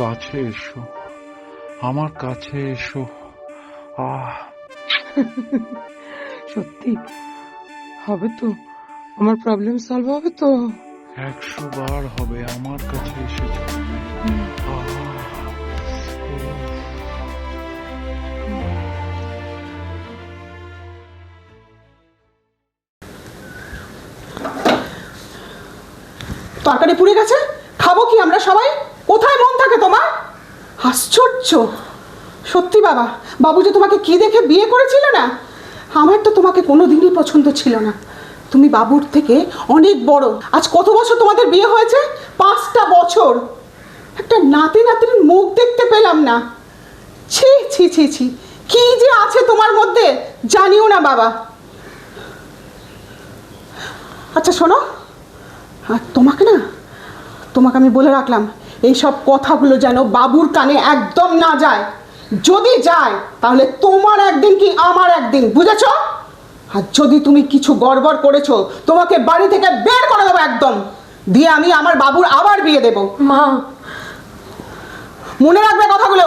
কাছে এসো। আমার কাছে এসো। আহ। সত্যি? হবে তো। আমার প্রবলেম সলভ হবে তো? একশো বার হবে। আমার কাছে এসে। তরকারি পুড়ে গেছে? খাব কি আমরা সবাই? কোথায় মন থাকে তোমার? আশ্চর্য। সত্যি বাবা, বাবু যে তোমাকে কি দেখে বিয়ে করেছিল না? আমার তো তোমাকে কোনো দিনই পছন্দ ছিল না। তুমি বাবুর থেকে অনেক বড়। আজ কত বছর তোমাদের বিয়ে হয়েছে? পাঁচটা বছর। একটা নাতি নাতির মুখ দেখতে পেলাম না। ছি ছি ছি ছি। কি যে আছে তোমার মধ্যে জানিও না বাবা। আচ্ছা শোনো, আর তোমাকে না, তোমাকে আমি বলে রাখলাম। এই সব কথাগুলো যেন বাবুর কানে একদম না যায়। যদি যায় তাহলে তোমার একদিন কি আমার একদিন বুঝেছ? আর যদি তুমি কিছু গড়বড় করেছ তোমাকে বাড়ি থেকে বের করে দেবো একদম। দিয়ে আমি আমার বাবুর আবার বিয়ে দেব। মা। মনে রাখবে কথাগুলো?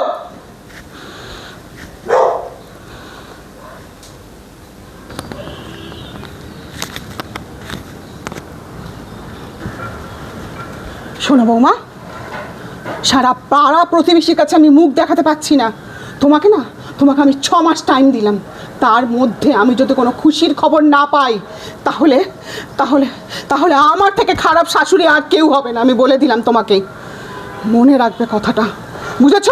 শোনো বৌমা সারা পাড়া প্রতিবেশীর কাছে আমি মুখ দেখাতে পাচ্ছি না। তোমাকে না, তোমাকে আমি ছ মাস টাইম দিলাম। তার মধ্যে আমি যদি কোনো খুশির খবর না পাই, তাহলে তাহলে তাহলে আমার থেকে খারাপ শাশুড়ি আর কেউ হবে না, আমি বলে দিলাম তোমাকে। মনে রাখবে কথাটা। বুঝেছ?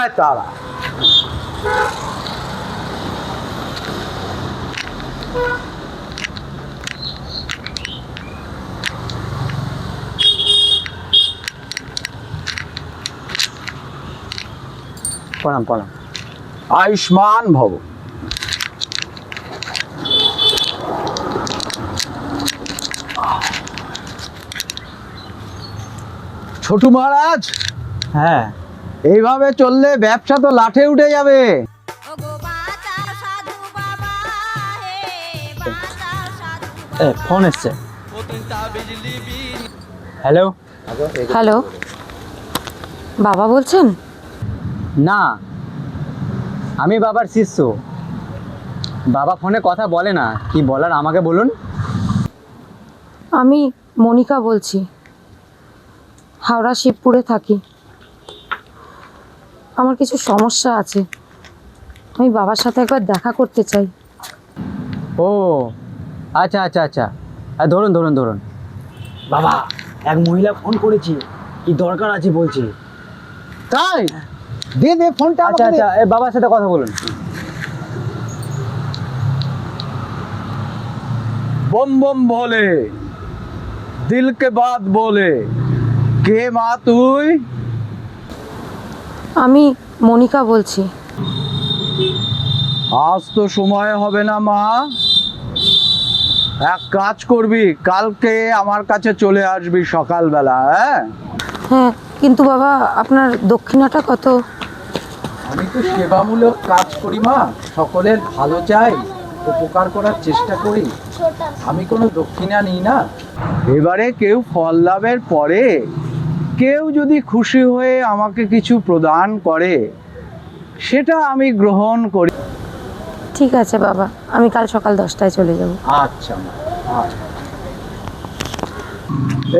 জয় তারা প্রণাম প্রণাম আয়ুষ্মান ভব ছোটু মহারাজ? হ্যাঁ। এইভাবে চললে ব্যবসা তো লাঠে উঠে যাবে। ওগো বাঁচাও সাধু বাবা হে বাঁচাও সাধু বাবা ফোন এসছে। হ্যালো হ্যালো বাবা বলছেন? না আমি বাবার শিষ্য। বাবা ফোনে কথা বলে না কি বলার আমাকে বলুন? আমি মনিকা বলছি। হাওড়া শিবপুরে থাকি। আমার কিছু সমস্যা আছে। আমি বাবার সাথে একবার দেখা করতে চাই। ও আচ্ছা আচ্ছা আচ্ছা। আর ধরুন ধরুন ধরুন। বাবা এক মহিলা ফোন করেছি কি দরকার আছে বলছে। তাই? দে দে ফোনটা আচ্ছা আচ্ছা এ বাবার সাথে কথা বলুন। বম বম বলে দিলকে বাত বলে কে মা তুই? আমি মনিকা বলছি। আজ তো সময় হবে না মা। এক কাজ করবি কালকে আমার কাছে চলে আসবি সকালবেলা হ্যাঁ? হ্যাঁ কিন্তু বাবা আপনার দক্ষিণাটা কত? আমি তো সেবামূলক কাজ করি মা। সকলের ভালো চাই উপকার করার চেষ্টা করি। আমি কোনো দক্ষিণা নিই না। এবারে কেউ ফল লাভের পরে কেউ যদি খুশি হয়ে আমাকে কিছু প্রদান করে সেটা আমি গ্রহণ করি। ঠিক আছে বাবা আমি কাল সকাল দশটায় চলে যাব। আচ্ছা আচ্ছা।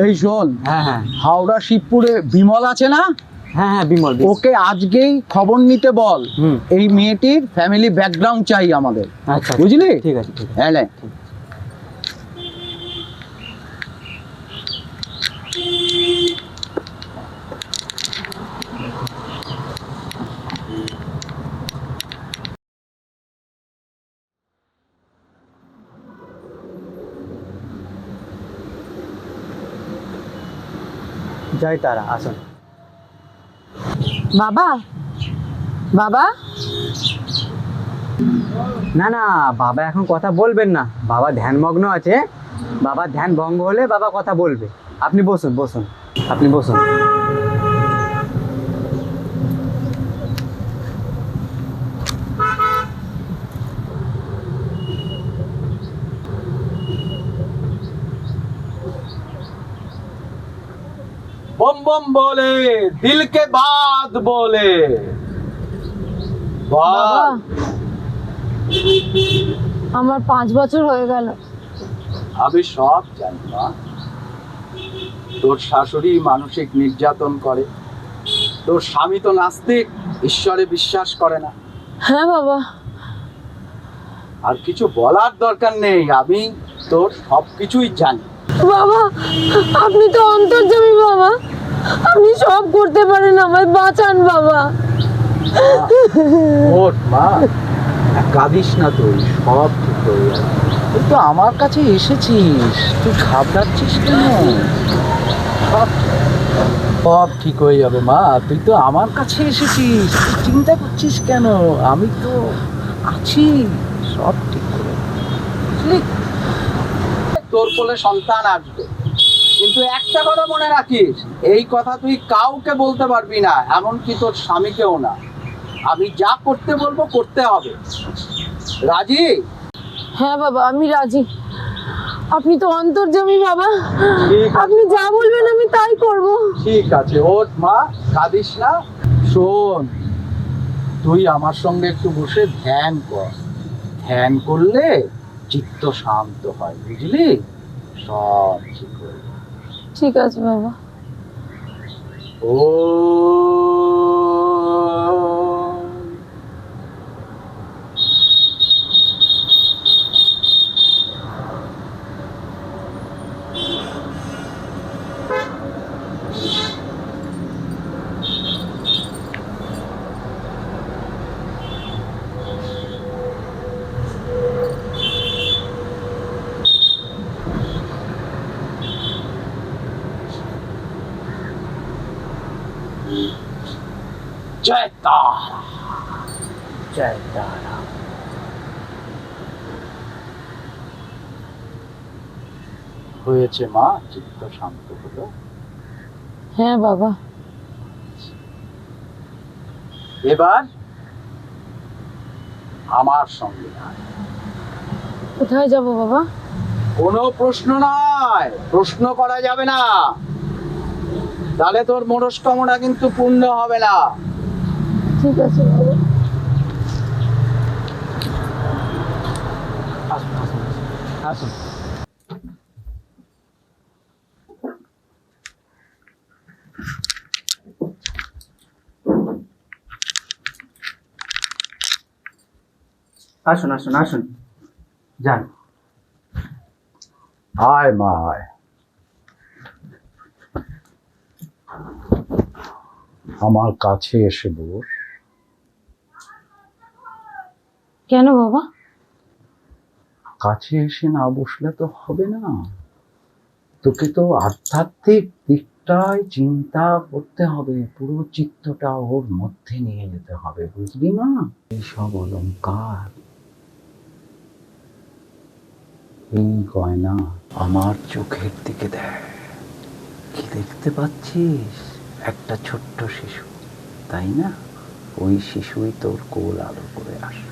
এই শোন হ্যাঁ হ্যাঁ। হাওড়া শিবপুরে বিমল আছে না? হ্যাঁ হ্যাঁ বিমল। ওকে আজকেই খবর নিতে বল। হুম। এই মেয়েটির ফ্যামিলি ব্যাকগ্রাউন্ড চাই আমাদের। আচ্ছা বুঝলি? ঠিক আছে ঠিক হ্যাঁ নে। জয় তারা আসুন। বাবা? বাবা? না না বাবা এখন কথা বলবেন না। বাবা ধ্যানমগ্ন আছে। বাবা ধ্যান ভঙ্গ হলে বাবা কথা বলবে। আপনি বসুন বসুন। আপনি বসুন। বম বম বলে দিলকে বাদ বলে। আমার পাঁচ বছর হয়ে গেল। আমি সব জানি মা। তোর শাশুড়ি মানসিক নির্যাতন করে। তোর স্বামী তো নাস্তিক ঈশ্বরে বিশ্বাস করে না। হ্যাঁ বাবা। আর কিছু বলার দরকার নেই আমি তোর সবকিছুই জানি। বাবা, আপনি তো অন্তর্জামী বাবা। আপনি সব করতে পারেন আমায়, বাঁচান বাবা। ওঠ মা। কাঁদিস না তুই, সব ঠিক হয়ে তুই তো আমার কাছে এসেছিস, তুই ঘাবড়াচ্ছিস কেন? সব সব ঠিক হয়ে যাবে মা, তুই তো আমার কাছে এসেছিস, তুই চিন্তা করছিস কেন? আমি তো আছি, সব ঠিক করে। বুঝলি? তোর কোলে সন্তান আসবে। কিন্তু একটা কথা মনে রাখিস এই কথা তুই কাউকে বলতে পারবি না এমনকি তোর স্বামীকেও না। আমি যা করতে বলব করতে হবে। রাজি? হ্যাঁ বাবা আমি রাজি। আপনি তো অন্তর্জামী বাবা। আপনি যা বলবেন আমি তাই করব। ঠিক আছে ওঠ মা কাঁদিস না। শোন তুই আমার সঙ্গে একটু বসে ধ্যান কর। ধ্যান করলে চিত্ত শান্ত হয় বুঝলি সব ঠিক হয়ে। ঠিক আছে বাবা ও জয় তারা জয় তারা হয়েছে মা? চিত্ত শান্ত হলো? হ্যাঁ বাবা। এবার আমার সঙ্গে কোথায় যাব বাবা? কোনো প্রশ্ন নয় প্রশ্ন করা যাবে না। তাহলে তোর মনস্কামনা কিন্তু পূর্ণ হবে না। ঠিক আছে বাবা। আসুন আসুন আসুন। আসুন যান। আয় মা আয় আমার কাছে এসে বস। কেন বাবা? কাছে এসে না বসলে তো হবে না। তোকে তো আধ্যাত্মিক দিকটাই চিন্তা করতে হবে, পুরো চিত্তটা ওর মধ্যে নিয়ে যেতে হবে, বুঝলি না এইসব অলঙ্কার এই গয়না আমার চোখের দিকে দেখ। কি দেখতে পাচ্ছিস? একটা ছোট্ট শিশু, তাই না? ওই শিশুই তোর কোল আলো করে আসবে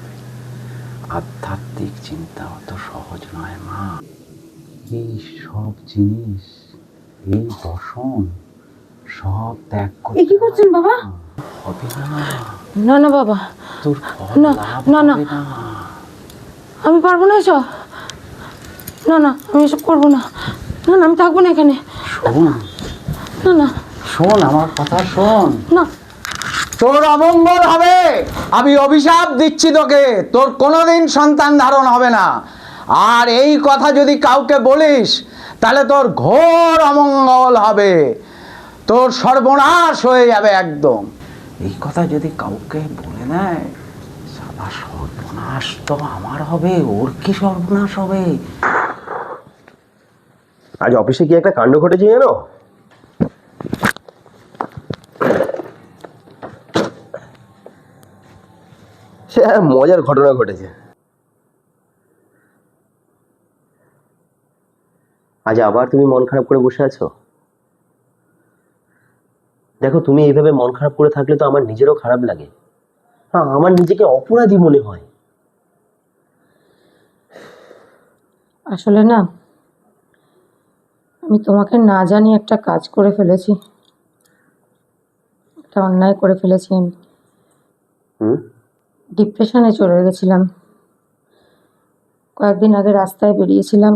আধ্যাত্মিক চিন্তা অত সহজ নয় মা। এই সব জিনিস এই বসন সব ত্যাগ এ কি করছেন বাবা? হবে না না না বাবা। তোর না, না। না। আমি পারব না এসব। না না আমি এসব করব না। না না আমি থাকব না এখানে। শোন। না না। শোন আমার কথা শোন। না। তোর অমঙ্গল হবে। আমি অভিশাপ দিচ্ছি তোকে। তোর কোনোদিন সন্তান ধারণ হবে না। আর এই কথা যদি কাউকে বলিস তাহলে তোর ঘোর অমঙ্গল হবে। তোর সর্বনাশ হয়ে যাবে একদম। এই কথা যদি কাউকে বলে নেয় সাদা সর্বনাশ তো আমার হবে ওর কি সর্বনাশ হবে? আজ অফিসে কি একটা কাণ্ড ঘটেছে জানো? সে মজার ঘটনা ঘটেছে। আজ আবার তুমি মন খারাপ করে বসে আছো? দেখো তুমি এইভাবে মন খারাপ করে থাকলে তো আমার নিজেরও খারাপ লাগে। হ্যাঁ আমার নিজেকে অপরাধী মনে হয়। আসলে না আমি তোমাকে না জানি একটা কাজ করে ফেলেছি। একটা অন্যায় করে ফেলেছি আমি। হুম? ডিপ্রেশনে চলে গেছিলাম। কয়েকদিন আগে রাস্তায় বেরিয়েছিলাম,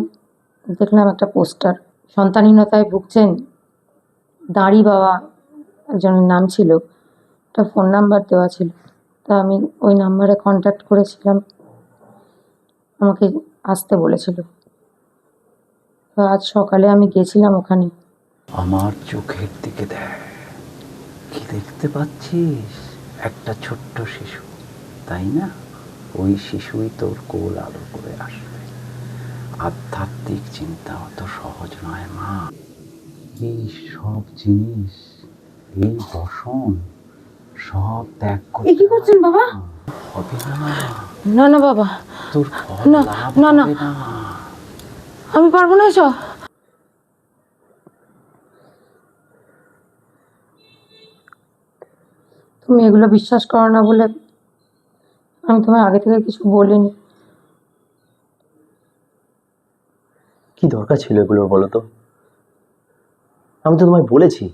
দেখলাম একটা পোস্টার। সন্তানহীনতায় ভুগছেন দাঁড়ি বাবা, একজনের নাম ছিল, একটা ফোন নাম্বার দেওয়া ছিল। তা আমি ওই নাম্বারে কন্ট্যাক্ট করেছিলাম, আমাকে আসতে বলেছিল। তো আজ সকালে আমি গেছিলাম ওখানে। আমার চোখের দিকে দেখ, কি দেখতে পাচ্ছিস? একটা ছোট্ট শিশু। তাই না? ওই শিশুই তোর কোল আলো করে আসবে। আধ্যাত্মিক চিন্তা অত সহজ নয় মা। এই সব জিনিস এই বসন সব ত্যাগ কি করছেন বাবা? না না বাবা। তোর না, না, না। না আমি পারব না এসব। তুমি এগুলো বিশ্বাস করো না বলে আমি তোমায় আগে থেকে কিছু বলিনি। কি দরকার ছিল এগুলোর বলো তো? আমি তো তোমায় বলেছি।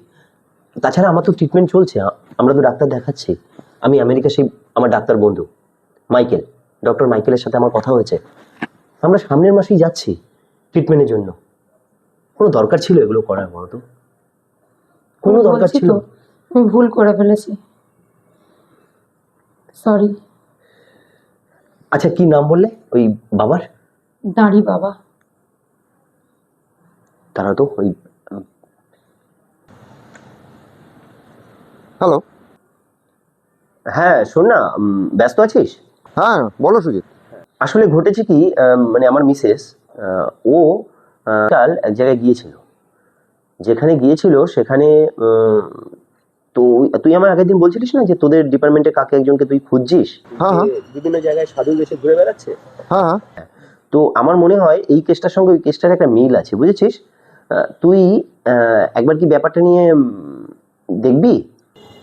তাছাড়া আমার তো ট্রিটমেন্ট চলছে। আমরা তো ডাক্তার দেখাচ্ছি। আমি আমেরিকা সেই আমার ডাক্তার বন্ধু মাইকেল। ডক্টর মাইকেলের সাথে আমার কথা হয়েছে। আমরা সামনের মাসেই যাচ্ছি ট্রিটমেন্টের জন্য। কোনো দরকার ছিল এগুলো করার বলো তো? কোনো দরকার ছিল? আমি ভুল করে ফেলেছি। সরি আচ্ছা কি নাম বললে? ওই বাবার? দাঁড়ি বাবা। তারা তো ওই হ্যালো হ্যাঁ শোন না উম, ব্যস্ত আছিস? হ্যাঁ বলো সুজিত। আসলে ঘটেছে কি আম, মানে আমার মিসেস আহ, ও আহ, কাল এক জায়গায় গিয়েছিল। যেখানে গিয়েছিল সেখানে উম, তো তুই আমার আগের দিন বলছিলিস না যে তোদের ডিপার্টমেন্টে কাকে একজনকে তুই খুঁজছিস? হ্যাঁ, হ্যাঁ। বিভিন্ন জায়গায় সাধু বেশে ঘুরে বেড়াচ্ছে? হ্যাঁ হ্যাঁ। তো আমার মনে হয় এই কেসটার সঙ্গে ওই কেসটার একটা মিল আছে বুঝেছিস? তুই একবার কি ব্যাপারটা নিয়ে দেখবি?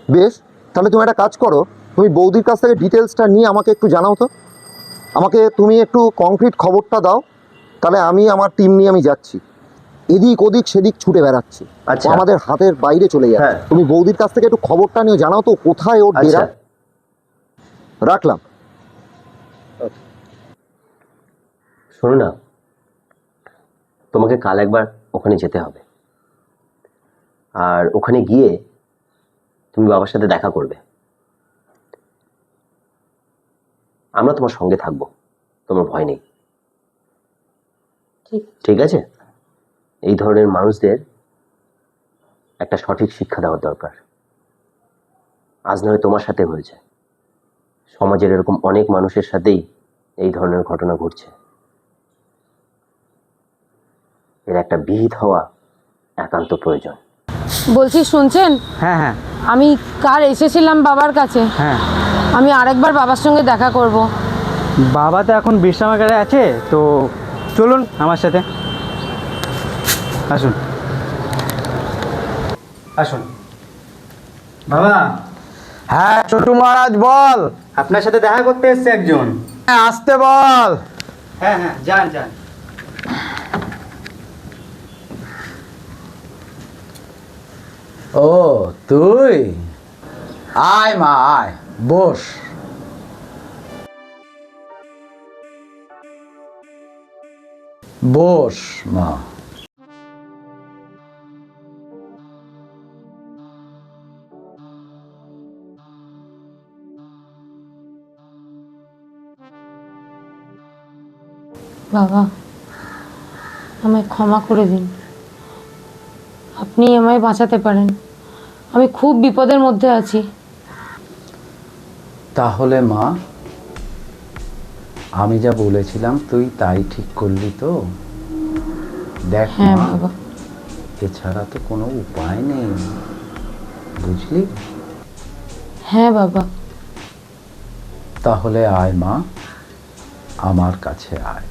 বেশ তাহলে তুমি একটা কাজ করো তুমি বৌদির কাছ থেকে ডিটেলসটা নিয়ে আমাকে একটু জানাও তো। আমাকে তুমি একটু কংক্রিট খবরটা দাও তাহলে আমি আমার টিম নিয়ে আমি যাচ্ছি। এদিক ওদিক সেদিক ছুটে বেড়াচ্ছি। আচ্ছা। আমাদের হাতের বাইরে চলে যাচ্ছে। হ্যাঁ। তুমি বৌদির কাছ থেকে একটু খবরটা নিয়ে জানাও তো কোথায় ওর আচ্ছা। ডেরা। রাখলাম। শোনো না তোমাকে কাল একবার ওখানে যেতে হবে। আর ওখানে গিয়ে তুমি বাবার সাথে দেখা করবে। আমরা তোমার সঙ্গে থাকব তোমার ভয় নেই। ঠিক ঠিক আছে? এই ধরনের মানুষদের একটা সঠিক শিক্ষা দেওয়ার দরকার। আজ নয় তোমার সাথে হয়েছে। সমাজের এরকম অনেক মানুষের সাথেই এই ধরনের ঘটনা ঘটছে। এর একটা বিহিত হওয়া একান্ত প্রয়োজন। বলছি শুনছেন? হ্যাঁ হ্যাঁ। আমি কাল এসেছিলাম বাবার কাছে। হ্যাঁ। আমি আরেকবার বাবার সঙ্গে দেখা করব। বাবা তো এখন বিশ্রামাগারে আছে তো চলুন আমার সাথে। আসুন। আসুন। বাবা। হ্যাঁ ছোটু মহারাজ বল। আপনার সাথে দেখা করতে এসছে একজন। হ্যাঁ, আসতে বল। হ্যাঁ হ্যাঁ যান যান। ও তুই? আয় মা আয় বস। বস মা। বাবা আমায় ক্ষমা করে দিন। আপনি আমায় বাঁচাতে পারেন। আমি খুব বিপদের মধ্যে আছি। তাহলে মা আমি যা বলেছিলাম তুই তাই ঠিক করলি তো? দেখ হ্যাঁ মা বাবা। এছাড়া তো কোনো উপায় নেই। বুঝলি? হ্যাঁ বাবা। তাহলে আয় মা আমার কাছে আয়।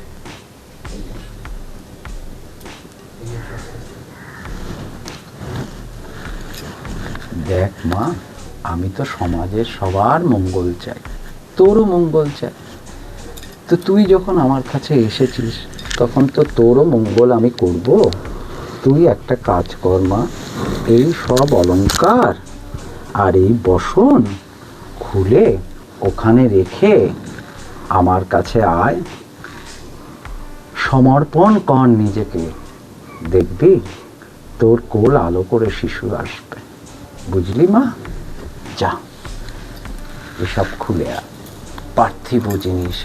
দেখ মা, আমি তো সমাজের সবার মঙ্গল চাই, তোরও মঙ্গল চাই। তো তুই যখন আমার কাছে এসেছিস, তখন তো তোরও মঙ্গল আমি করব। তুই একটা কাজ কর, মা, এই সব অলঙ্কার আর এই বসন খুলে ওখানে রেখে আমার কাছে আয়। সমর্পণ কর নিজেকে। দেখবি, তোর কোল আলো করে শিশু আসবে। বুঝলি মা? যা এসব খুলে পার্থিব জিনিস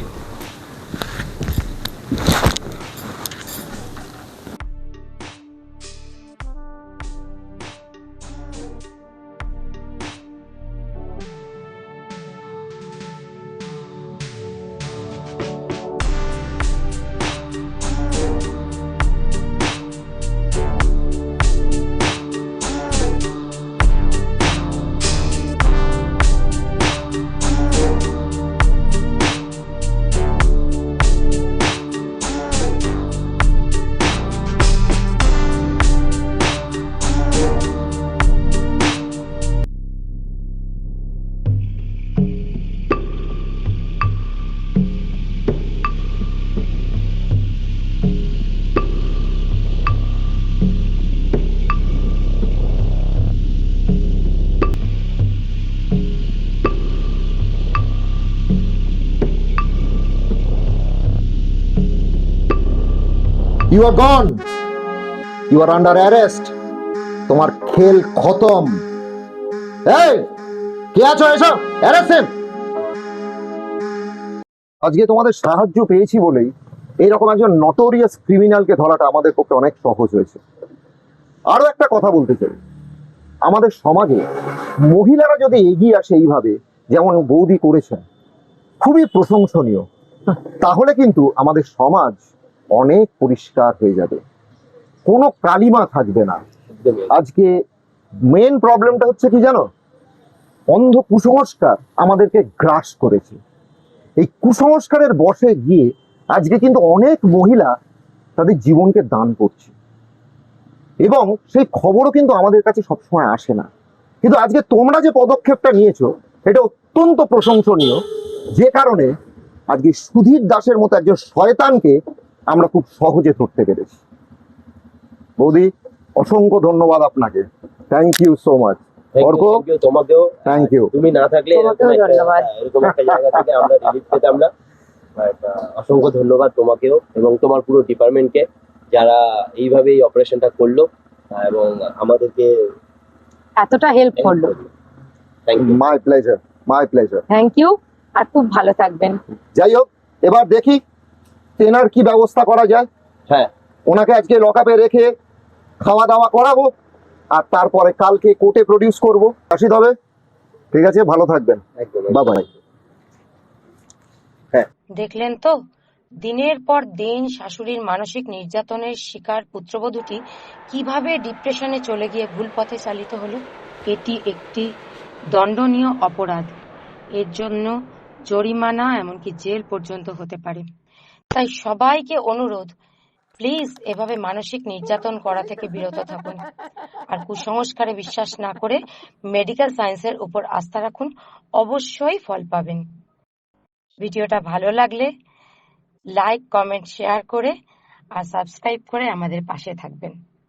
you are gone you are under arrest তোমার খেল খতম। এই, কে আছো এসো? অ্যারেস্ট আজকে তোমাদের সাহায্য পেয়েছি বলেই এইরকম একজন নটোরিয়াস ক্রিমিনালকে ধরাটা আমাদের পক্ষে অনেক সহজ হয়েছে। আরও একটা কথা বলতে চাই। আমাদের সমাজে মহিলারা যদি এগিয়ে আসে এইভাবে, যেমন বৌদি করেছেন, খুবই প্রশংসনীয়। তাহলে কিন্তু আমাদের সমাজ অনেক পরিষ্কার হয়ে যাবে। কোনো কালিমা থাকবে না। আজকে মেন প্রবলেমটা হচ্ছে কি জানো? অন্ধ কুসংস্কার আমাদেরকে গ্রাস করেছে। এই কুসংস্কারের বসে গিয়ে আজকে কিন্তু অনেক মহিলা তাদের জীবনকে দান করছে। এবং সেই খবরও কিন্তু আমাদের কাছে সবসময় আসে না। কিন্তু আজকে তোমরা যে পদক্ষেপটা নিয়েছো এটা অত্যন্ত প্রশংসনীয়। যে কারণে আজকে সুধীর দাসের মতো একজন শয়তানকে আমরা খুব সহজে ধরতে পেরেছি। বৌদি অসংখ্য ধন্যবাদ আপনাকে। থ্যাংক ইউ সো মাচ তোমাকেও। থ্যাংক ইউ তুমি না থাকলে এরকম একটা- ধন্যবাদ। এরকম একটা জায়গা থেকে আমরা রিলিফ পেতাম না। অসংখ্য ধন্যবাদ তোমাকেও এবং তোমার পুরো ডিপার্টমেন্টকে যারা এইভাবে এই অপারেশনটা করল এবং আমাদেরকে এতটা হেল্প করল। Thank you my pleasure my pleasure thank you আর খুব ভালো থাকবেন। যাই হোক এবার দেখি তেনার কি ব্যবস্থা করা যায়? হ্যাঁ। ওনাকে আজকে লকআপে রেখে খাওয়া দাওয়া করাবো আর তারপরে কালকে কোর্টে প্রডিউস করব। আসি হবে? ঠিক আছে ভালো থাকবেন। একদম বাবাই দেখলেন তো দিনের পর দিন শাশুড়ির মানসিক নির্যাতনের শিকার পুত্রবধূটি কীভাবে ডিপ্রেশনে চলে গিয়ে ভুল পথে চালিত হলো? এটি একটি দণ্ডনীয় অপরাধ। এর জন্য জরিমানা এমনকি জেল পর্যন্ত হতে পারে। তাই সবাইকে অনুরোধ, প্লিজ এভাবে মানসিক নির্যাতন করা থেকে বিরত থাকুন। আর কুসংস্কারে বিশ্বাস না করে মেডিকেল সায়েন্সের উপর আস্থা রাখুন, অবশ্যই ফল পাবেন। ভিডিওটা ভালো লাগলে লাইক, কমেন্ট, শেয়ার করে আর সাবস্ক্রাইব করে আমাদের পাশে থাকবেন।